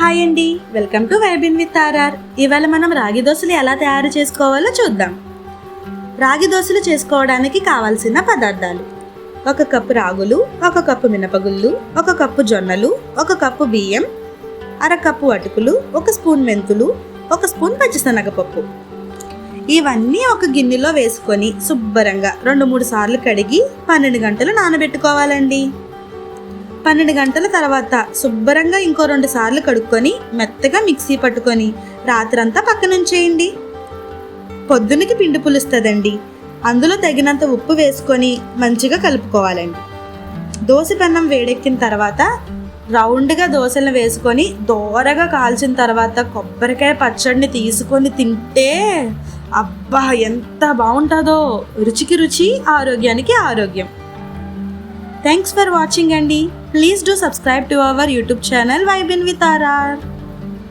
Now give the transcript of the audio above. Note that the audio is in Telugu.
హాయ్ అండి. Welcome to vibin with R R. ఇవాళ మనం రాగి దోశలు ఎలా తయారు చేసుకోవాలో చూద్దాం. రాగి దోశలు చేసుకోవడానికి కావాల్సిన పదార్థాలు. ఒక కప్పు రాగులు ఒక కప్పు మినపగుళ్ళు ఒక కప్పు జొన్నలు ఒక కప్పు బియ్యం అర కప్పు అటుకులు ఒక స్పూన్ మెంతులు ఒక స్పూన్ పచ్చిశనగపప్పు. ఇవన్నీ ఒక గిన్నెలో వేసుకొని శుభ్రంగా రెండు మూడు సార్లు కడిగి పన్నెండు గంటలు నానబెట్టుకోవాలండి. పన్నెండు గంటల తర్వాత శుభ్రంగా ఇంకో రెండు సార్లు కడుక్కొని మెత్తగా మిక్సీ పట్టుకొని రాత్రంతా పక్కనుంచేయండి. పొద్దునకి పిండి పులుస్తుందండి. అందులో తగినంత ఉప్పు వేసుకొని మంచిగా కలుపుకోవాలండి. దోశ పెన్నం వేడెక్కిన తర్వాత రౌండ్గా దోశలను వేసుకొని దోరగా కాల్చిన తర్వాత కొబ్బరికాయ పచ్చడిని తీసుకొని తింటే అబ్బా ఎంత బాగుంటుందో. రుచికి రుచి ఆరోగ్యానికి ఆరోగ్యం. థ్యాంక్స్ ఫర్ వాచింగ్ అండి please do subscribe to our YouTube channel vibin with R R